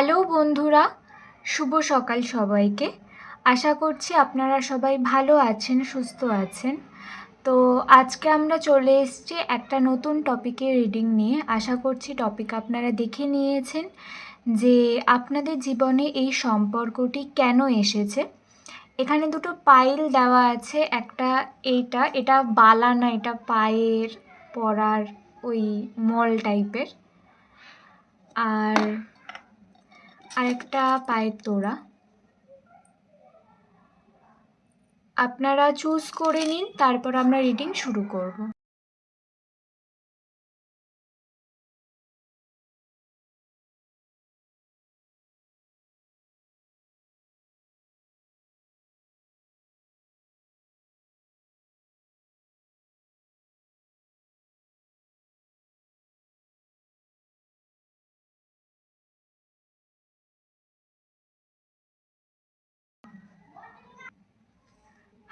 Hello বন্ধুরা, শুভ সকাল সবাইকে। আশা করছি আপনারা সবাই ভালো আছেন, সুস্থ আছেন। তো আজকে আমরা চলে এসেছি একটা নতুন টপিকের রিডিং নিয়ে। আশা করছি টপিক আপনারা দেখে নিয়েছেন যে আপনাদের জীবনে এই সম্পর্কটি কেন এসেছে। এখানে দুটো পাইল দেওয়া আছে, একটা এইটা, এটা বালা না, এটা পায়ের পরার ওই মল টাইপের আর আরেকটা পায়ের তোড়া আপনারা চুজ করে নিন তারপর আমরা রিডিং শুরু করব।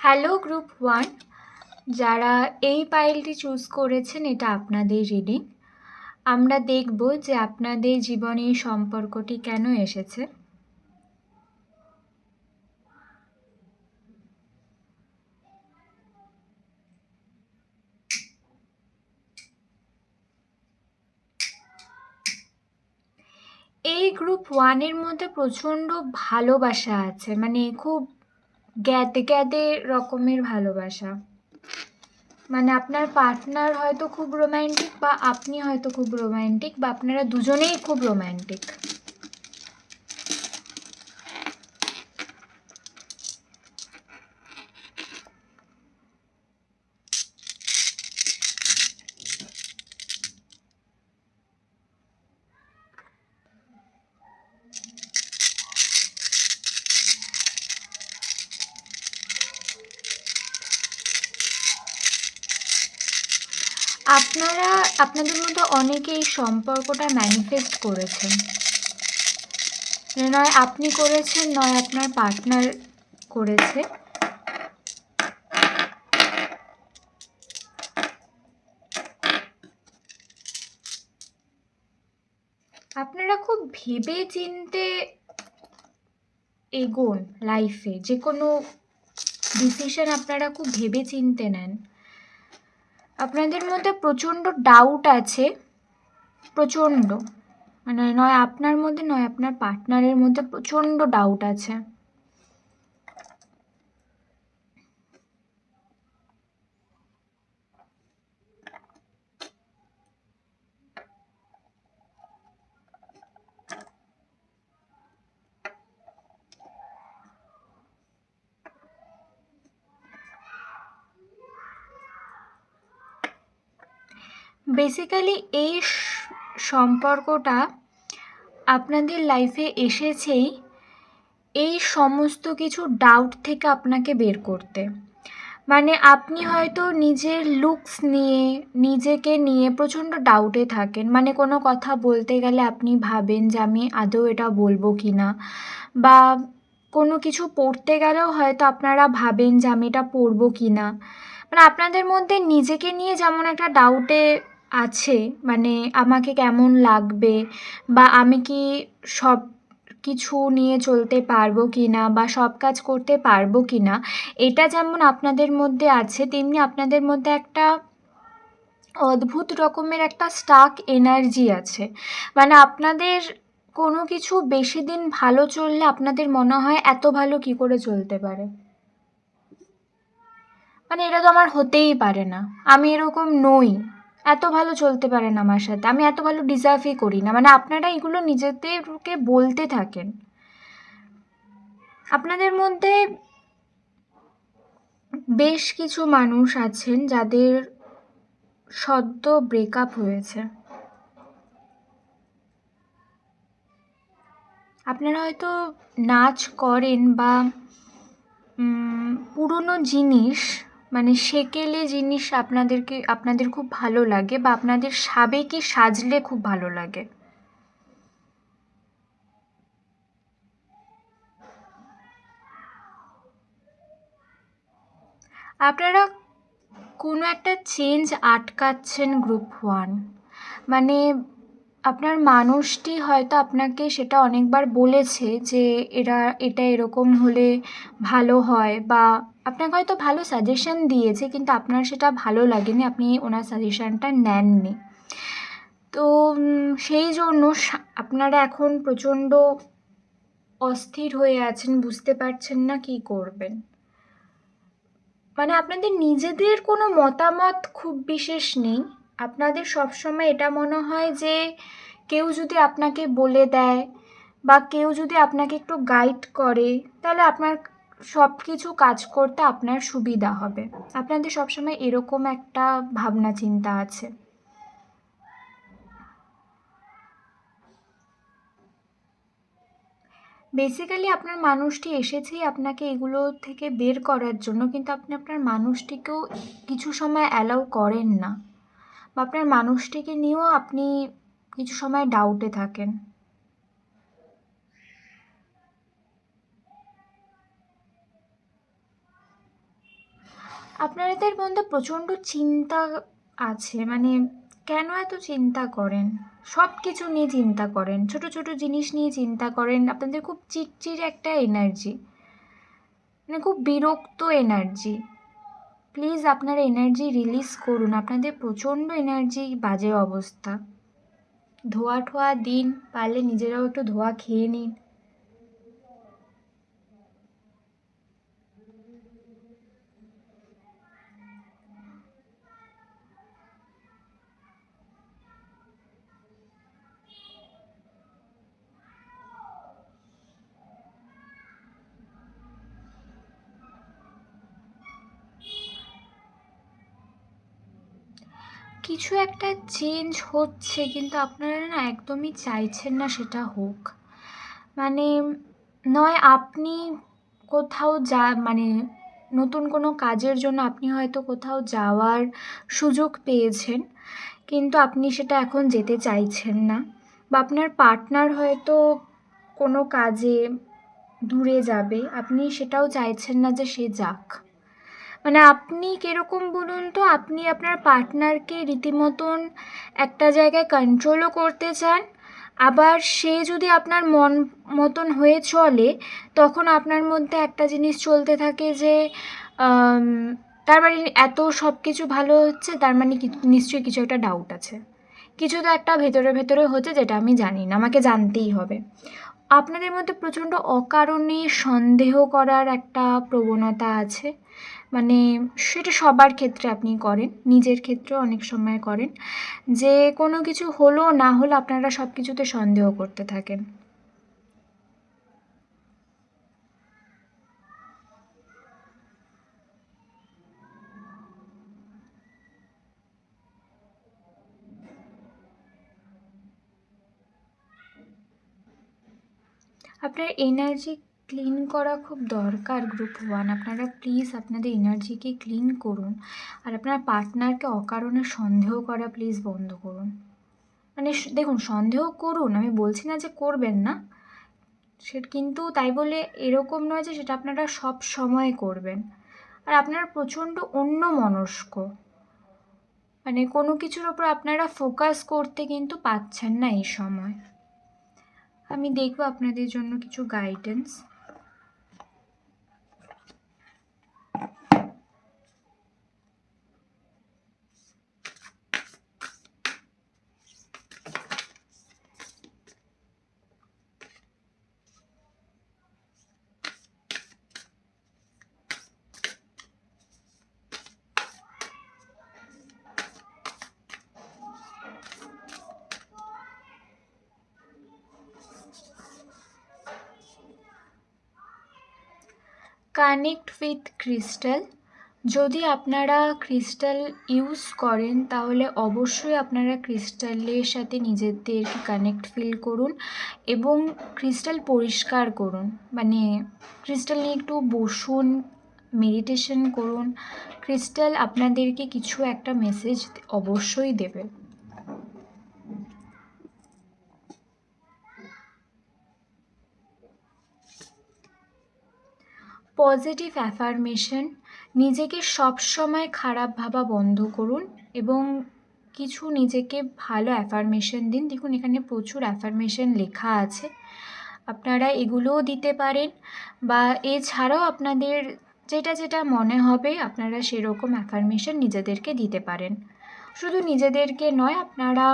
হ্যালো গ্রুপ ওয়ান, যারা এই পাইলটি চুজ করেছেন এটা আপনাদের রিডিং। আমরা দেখব যে আপনাদের জীবনে সম্পর্কটি কেন এসেছে। এই গ্রুপ ওয়ানের মধ্যে প্রচণ্ড ভালোবাসা আছে মানে খুব গ্যাদে গ্যাদে রকমের ভালোবাসা। মানে আপনার পার্টনার হয়তো খুব রোম্যান্টিক বা আপনি হয়তো খুব রোম্যান্টিক বা আপনারা দুজনেই খুব রোম্যান্টিক আপনারা, আপনাদের মধ্যে অনেকে এই সম্পর্কটা ম্যানিফেস্ট করেছেন। নয় আপনি করেছেন, নয় আপনার পার্টনার করেছে। আপনারা খুব ভেবে চিনতে এগোন লাইফে যে কোনো ডিসিশন আপনারা খুব ভেবে চিনতে নেন। আপনাদের মধ্যে প্রচণ্ড ডাউট আছে, প্রচণ্ড। মানে নয় আপনার মধ্যে, নয় আপনার পার্টনারের মধ্যে প্রচণ্ড ডাউট আছে। বেসিক্যালি এই সম্পর্কটা আপনাদের লাইফে এসেছেই এই সমস্ত কিছু ডাউট থেকে আপনাকে বের করতে। মানে আপনি হয়তো নিজের লুকস নিয়ে, নিজেকে নিয়ে প্রচণ্ড ডাউটে থাকেন। মানে কোনো কথা বলতে গেলে আপনি ভাবেন যে আমি আদৌ এটা বলব কি না বা কোনো কিছু পড়তে গেলেও হয়তো আপনারা ভাবেন যে আমি এটা পড়ব কি না মানে আপনাদের মধ্যে নিজেকে নিয়ে যেমন একটা ডাউটে আছে? মানে আমাকে কেমন লাগবে? বা আমি কি সব কিছু নিয়ে চলতে পারব কি না বা সব কাজ করতে পারব কি না এটা যেমন আপনাদের মধ্যে আছে, তেমনি আপনাদের মধ্যে একটা অদ্ভুত রকমের একটা স্টাক এনার্জি আছে। মানে আপনাদের কোনো কিছু বেশি দিন ভালো চললে আপনাদের মনে হয় এত ভালো কি করে চলতে পারে? মানে এটা তো আমার হতেই পারে না। আমি এরকম নই। এত ভালো চলতে পারে না আমার সাথে। আমি এত ভালো ডিজার্ভই করি না। মানে আপনারা এগুলো নিজেদেরকে বলতে থাকেন। আপনাদের মধ্যে বেশ কিছু মানুষ আছেন যাদের সদ্য ব্রেকআপ হয়েছে। আপনারা হয়তো নাচ করেন বা পুরনো জিনিস মানে সেকেলে জিনিস আপনাদেরকে, আপনাদের খুব ভালো লাগে বা আপনাদের সাবেকি সাজলে খুব ভালো লাগে? আপনারা কোনো একটা চেঞ্জ আটকাচ্ছেন গ্রুপ ওয়ান মানে আপনার মানুষটি হয়তো আপনাকে সেটা অনেকবার বলেছে যে এরা, এটা এরকম হলে ভালো হয় বা আপনাকে হয়তো ভালো সাজেশন দিয়েছে কিন্তু আপনার সেটা ভালো লাগেনি, আপনি ওনার সাজেশানটা নেননি। তো সেই জন্য আপনারা এখন প্রচণ্ড অস্থির হয়ে আছেন, বুঝতে পারছেন না কী করবেন। মানে আপনাদের নিজেদের কোনো মতামত খুব বিশেষ নেই। আপনাদের সবসময় এটা মনে হয় যে কেউ যদি আপনাকে বলে দেয় বা কেউ যদি আপনাকে একটু গাইড করে, তাহলে আপনার সব কিছু কাজ করতে আপনার সুবিধা হবে। আপনাদের সবসময় এরকম একটা ভাবনা চিন্তা আছে। বেসিক্যালি আপনার মানুষটি এসেছেই আপনাকে এগুলো থেকে বের করার জন্য, কিন্তু আপনি আপনার মানুষটিকেও কিছু সময় অ্যালাউ করেন না। বা আপনার মানুষটিকে নিয়েও আপনি কিছু সময় ডাউটে থাকেন? আপনাদের মধ্যে প্রচণ্ড চিন্তা আছে মানে কেন এত চিন্তা করেন? সব কিছু নিয়ে চিন্তা করেন, ছোট ছোট জিনিস নিয়ে চিন্তা করেন, আপনাদের খুব চিটচির একটা এনার্জি মানে খুব বিরক্ত এনার্জি প্লিজ আপনার এনার্জি রিলিজ করুন। আপনাদের প্রচণ্ড এনার্জি বাজে অবস্থা। ধোয়া ঠোয়া দিন, পারলে নিজেরাও একটু ধোয়া খেয়ে নিন। কিছু একটা চেঞ্জ হচ্ছে, কিন্তু আপনারা না একদমই চাইছেন না সেটা হোক। মানে নয়, আপনি কোথাও যা মানে নতুন কোনো কাজের জন্য আপনি হয়তো কোথাও যাওয়ার সুযোগ পেয়েছেন, কিন্তু আপনি সেটা এখন যেতে চাইছেন না বা আপনার পার্টনার হয়তো কোনো কাজে দূরে যাবে, আপনি সেটাও চাইছেন না যে সে যাক। মানে আপনি কীরকম বলুন তো, আপনি আপনার পার্টনারকে রীতিমতন একটা জায়গায় কন্ট্রোলও করতে চান, আবার সে যদি আপনার মন মতন হয়ে চলে, তখন আপনার মধ্যে একটা জিনিস চলতে থাকে যে তার মানে এত সব কিছু ভালো হচ্ছে, তার মানে নিশ্চয়ই কিছু একটা ডাউট আছে। কিছু তো একটা ভেতরে ভেতরে হচ্ছে যেটা আমি জানি না, আমাকে জানতেই হবে। আপনাদের মধ্যে প্রচণ্ড অকারণে সন্দেহ করার একটা প্রবণতা আছে? মানে সেটা সবার ক্ষেত্রে আপনি করেন, নিজের ক্ষেত্রেও অনেক সময় করেন। যে কোনো কিছু হলো না হলো আপনারা সব কিছুতে সন্দেহ করতে থাকেন। আপনার এনার্জি ক্লিন করা খুব দরকার গ্রুপ ওয়ান আপনারা প্লিজ আপনাদের এনার্জিকে ক্লিন করুন। আর আপনার পার্টনারকে অকারণে সন্দেহ করা প্লিজ বন্ধ করুন। মানে দেখুন, সন্দেহ করুন, আমি বলছি না যে করবেন না। সে কিন্তু তাই বলে এরকম নয় যে সেটা আপনারা সব সময় করবেন। আর আপনারা প্রচণ্ড অন্য মনস্ক। মানে কোনো কিছুর ওপর আপনারা ফোকাস করতে কিন্তু পাচ্ছেন না এই সময়। আমি দেখব আপনাদের জন্য কিছু গাইডেন্স কানেক্ট উইথ ক্রিস্টাল। যদি আপনারা ক্রিস্টাল ইউজ করেন, তাহলে অবশ্যই আপনারা ক্রিস্টালের সাথে নিজেদেরকে কানেক্ট ফিল করুন এবং ক্রিস্টাল পরিষ্কার করুন। মানে ক্রিস্টাল নিয়ে একটু বসুন, মেডিটেশন করুন। ক্রিস্টাল আপনাদেরকে কিছু একটা মেসেজ অবশ্যই দেবে। পজিটিভ অ্যাফার্মেশন নিজেকে সব সময় খারাপ ভাবা বন্ধ করুন এবং কিছু নিজেকে ভালো অ্যাফার্মেশন দিন। দেখুন, এখানে প্রচুর অ্যাফার্মেশন লেখা আছে। আপনারা এগুলোও দিতে পারেন বা এছাড়াও আপনাদের যেটা যেটা মনে হবে, আপনারা সেরকম অ্যাফার্মেশন নিজেদেরকে দিতে পারেন। শুধু নিজেদেরকে নয়, আপনারা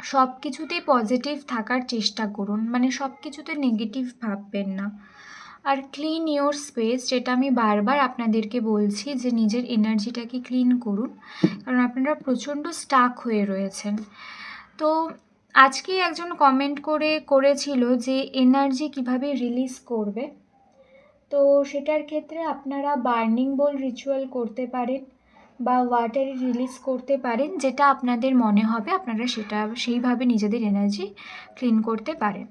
সব কিছুতেই পজিটিভ থাকার চেষ্টা করুন। মানে সব কিছুতে নেগেটিভ ভাববেন না। আর ক্লিন ইয়োর স্পেস যেটা আমি বারবার আপনাদেরকে বলছি যে নিজের এনার্জিটাকে ক্লিন করুন। কারণ আপনারা প্রচণ্ড স্টাক হয়ে রয়েছেন। তো আজকে একজন কমেন্ট করে, করেছিল যে এনার্জি কীভাবে রিলিজ করবে। তো সেটার ক্ষেত্রে আপনারা বার্নিং বল রিচুয়াল করতে পারেন। বা ওয়াটারে রিলিজ করতে পারেন, যেটা আপনাদের মনে হবে, আপনারা সেটা সেইভাবে নিজেদের এনার্জি ক্লিন করতে পারেন।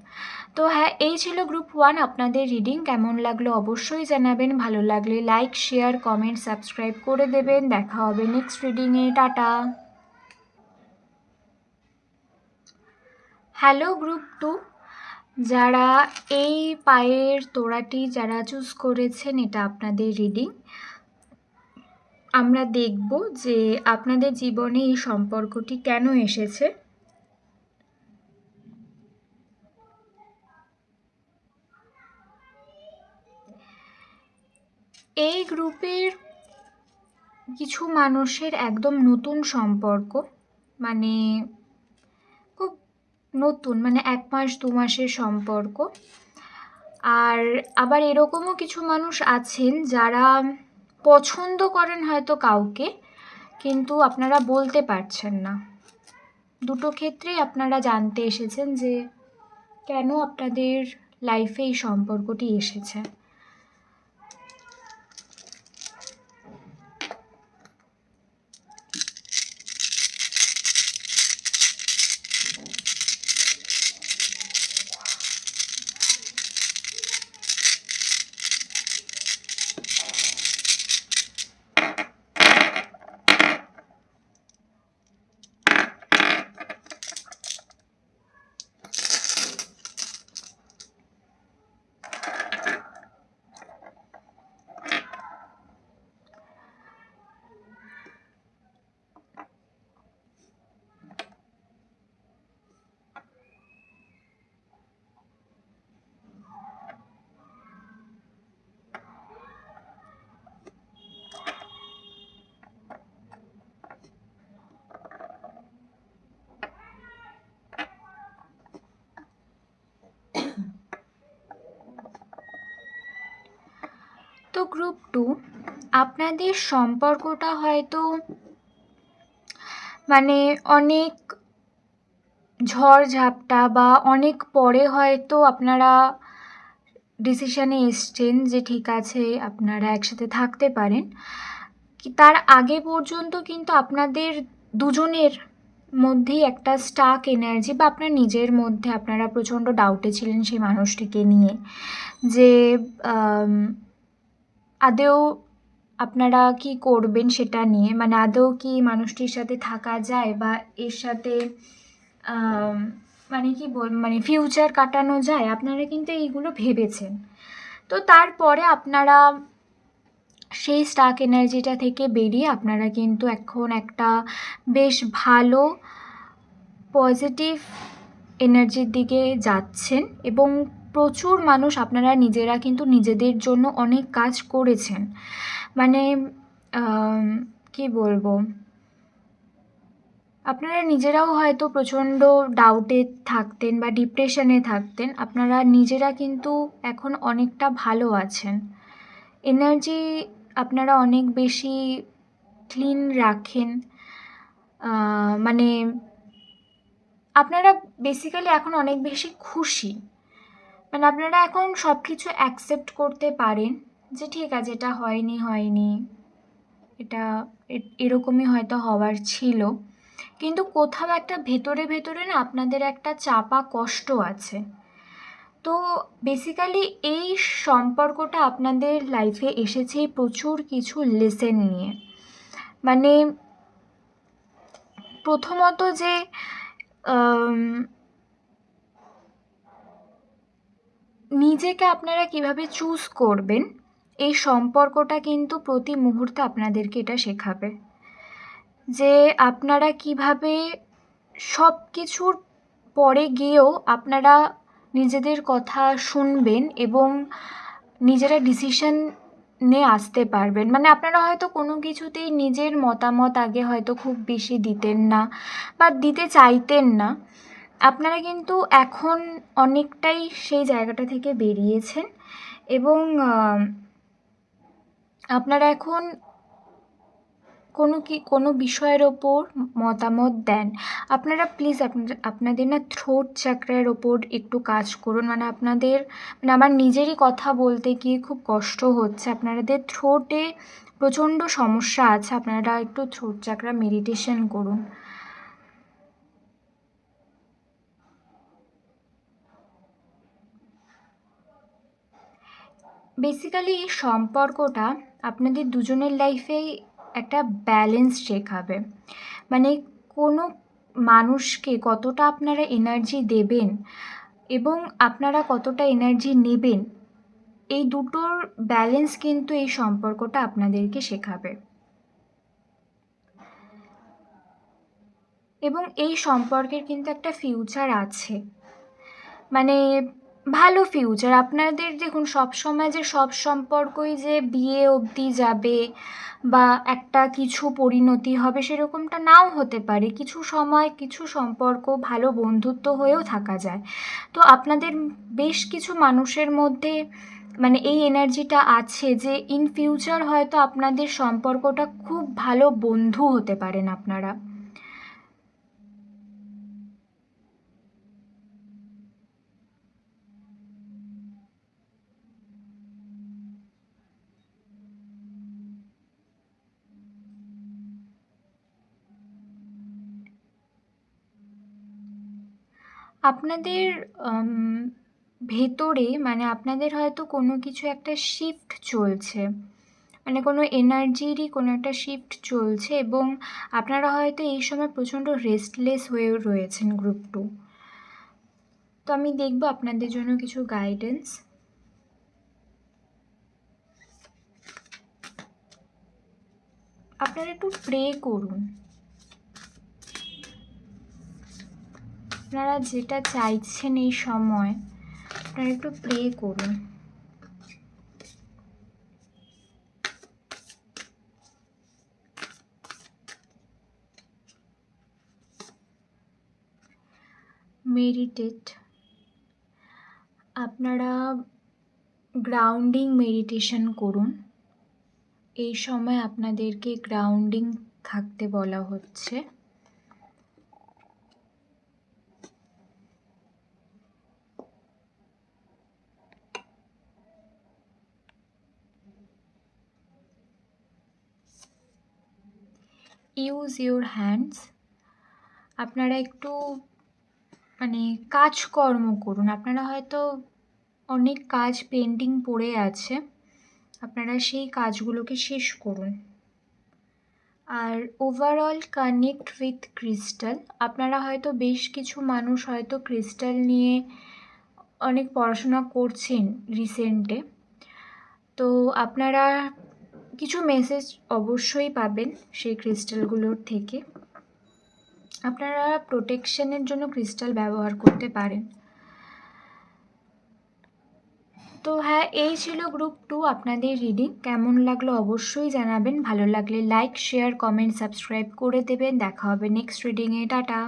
তো হ্যাঁ এই ছিল গ্রুপ ওয়ান আপনাদের রিডিং কেমন লাগল অবশ্যই জানাবেন, ভালো লাগলে লাইক শেয়ার কমেন্ট সাবস্ক্রাইব করে দেবেন, দেখা হবে নেক্সট রিডিংয়ে টাটা। হ্যালো গ্রুপ টু যারা এই পায়ের তোড়াটি যারা চুজ করেছেন, এটা আপনাদের রিডিং আমরা দেখব যে আপনাদের জীবনে এই সম্পর্কটি কেন এসেছে। এই গ্রুপের কিছু মানুষের একদম নতুন সম্পর্ক মানে খুব নতুন মানে এক মাস, দু মাসের সম্পর্ক। আর আবার এরকমও কিছু মানুষ আছেন যারা পছন্দ করেন হয়তো কাউকে, কিন্তু আপনারা বলতে পারছেন না। দুটো ক্ষেত্রেই আপনারা জানতে এসেছেন যে কেন আপনাদের লাইফে এই সম্পর্কটি এসেছে। গ্রুপ টু আপনাদের সম্পর্কটা হয়তো মানে অনেক ঝড় ঝাপটা বা অনেক পরে হয়তো আপনারা ডিসিশানে এসছেন যে ঠিক আছে, আপনারা একসাথে থাকতে পারেন। তার আগে পর্যন্ত কিন্তু আপনাদের দুজনের মধ্যেই একটা স্টাক এনার্জি বা আপনার নিজের মধ্যে আপনারা প্রচণ্ড ডাউটে ছিলেন সেই মানুষটিকে নিয়ে যে আদৌ আপনারা কি করবেন সেটা নিয়ে? মানে আদৌ কি মানুষটির সাথে থাকা যায় বা এর সাথে মানে কি বল মানে ফিউচার কাটানো যায়? আপনারা কিন্তু এইগুলো ভেবেছেন। তো তারপরে আপনারা সেই স্টাক এনার্জিটা থেকে বেরিয়ে আপনারা কিন্তু এখন একটা বেশ ভালো পজিটিভ এনার্জির দিকে যাচ্ছেন এবং প্রচুর মানুষ আপনারা নিজেরা কিন্তু নিজেদের জন্য অনেক কাজ করেছেন। মানে কি বলব? আপনারা নিজেরাও হয়তো প্রচণ্ড ডাউটে থাকতেন বা ডিপ্রেশনে থাকতেন। আপনারা নিজেরা কিন্তু এখন অনেকটা ভালো আছেন। এনার্জি আপনারা অনেক বেশি ক্লিন রাখেন। মানে আপনারা বেসিক্যালি এখন অনেক বেশি খুশি। মানে আপনারা এখন সব কিছু অ্যাকসেপ্ট করতে পারেন যে ঠিক আছে, এটা হয়নি হয়নি। এটা এরকমই হয়তো হওয়ার ছিল। কিন্তু কোথাও একটা ভেতরে ভেতরে না আপনাদের একটা চাপা কষ্ট আছে। তো বেসিক্যালি এই সম্পর্কটা আপনাদের লাইফে এসেছে প্রচুর কিছু লেসেন নিয়ে। মানে প্রথমত যে নিজেকে আপনারা কীভাবে চুজ করবেন, এই সম্পর্কটা কিন্তু প্রতি মুহূর্তে আপনাদেরকে এটা শেখাবে। যে আপনারা কীভাবে সব কিছুর পরে গিয়েও আপনারা নিজেদের কথা শুনবেন এবং নিজেরা ডিসিশন নিয়ে আসতে পারবেন। মানে আপনারা হয়তো কোনো কিছুতেই নিজের মতামত আগে হয়তো খুব বেশি দিতেন না বা দিতে চাইতেন না। আপনারা কিন্তু এখন অনেকটাই সেই জায়গাটা থেকে বেরিয়েছেন এবং আপনারা এখন কোনো কি, কোনো বিষয়ের ওপর মতামত দেন। আপনারা প্লিজ আপনাদের না থ্রোট চাকরার ওপর একটু কাজ করুন। মানে আপনাদের মানে আমার নিজেরই কথা বলতে গিয়ে খুব কষ্ট হচ্ছে। আপনাদের থ্রোটে প্রচণ্ড সমস্যা আছে। আপনারা একটু থ্রোট চাকরা মেডিটেশন করুন। বেসিক্যালি এই সম্পর্কটা আপনাদের দুজনের লাইফেই একটা ব্যালেন্স শেখাবে। মানে কোনো মানুষকে কতটা আপনারা এনার্জি দেবেন এবং আপনারা কতটা এনার্জি নেবেন, এই দুটোর ব্যালেন্স কিন্তু এই সম্পর্কটা আপনাদেরকে শেখাবে। এবং এই সম্পর্কের কিন্তু একটা ফিউচার আছে। মানে ভালো ফিউচার আপনাদের দেখুন সব সময় যে, সব সম্পর্কই যে, বিয়ে অবধি যাবে বা একটা কিছু পরিণতি হবে সেরকমটা নাও হতে পারে। কিছু সময়, কিছু সম্পর্ক ভালো বন্ধুত্ব হয়েও থাকা যায়। তো আপনাদের বেশ কিছু মানুষের মধ্যে মানে এই এনার্জিটা আছে যে ইন ফিউচার হয়তো আপনাদের সম্পর্কটা খুব ভালো বন্ধু হতে পারেন আপনারা। আপনাদের ভেতরে মানে আপনাদের হয়তো কোনো কিছু একটা শিফট চলছে। মানে কোনো এনার্জিরই কোনো একটা শিফট চলছে এবং আপনারা হয়তো এই সময় প্রচণ্ড রেস্টলেস হয়েও রয়েছেন গ্রুপ টু তো আমি দেখব আপনাদের জন্য কিছু গাইডেন্স আপনারা একটু প্রে করুন। আপনারা যেটা চাইছেন এই সময়, আপনারা একটু প্রে করুন। মেডিটেট আপনারা গ্রাউন্ডিং মেডিটেশন করুন। এই সময় আপনাদেরকে গ্রাউন্ডিং থাকতে বলা হচ্ছে। ইউজ ইউর হ্যান্ডস আপনারা একটু মানে কাজকর্ম করুন। আপনারা হয়তো অনেক কাজ পেন্ডিং পড়ে আছে। আপনারা সেই কাজগুলোকে শেষ করুন। আর ওভারঅল কানেক্ট উইথ ক্রিস্টাল আপনারা হয়তো বেশ কিছু মানুষ হয়তো ক্রিস্টাল নিয়ে অনেক পড়াশোনা করছেন রিসেন্টে তো আপনারা কিছু মেসেজ অবশ্যই পাবেন সেই ক্রিস্টালগুলোর থেকে। আপনারা প্রোটেকশনের জন্য ক্রিস্টাল ব্যবহার করতে পারেন। তো হ্যাঁ এই ছিল গ্রুপ টু আপনাদের রিডিং কেমন লাগল অবশ্যই জানাবেন। ভালো লাগলে লাইক শেয়ার কমেন্ট সাবস্ক্রাইব করে দেবেন। দেখা হবে নেক্সট রিডিংয়ে টাটা!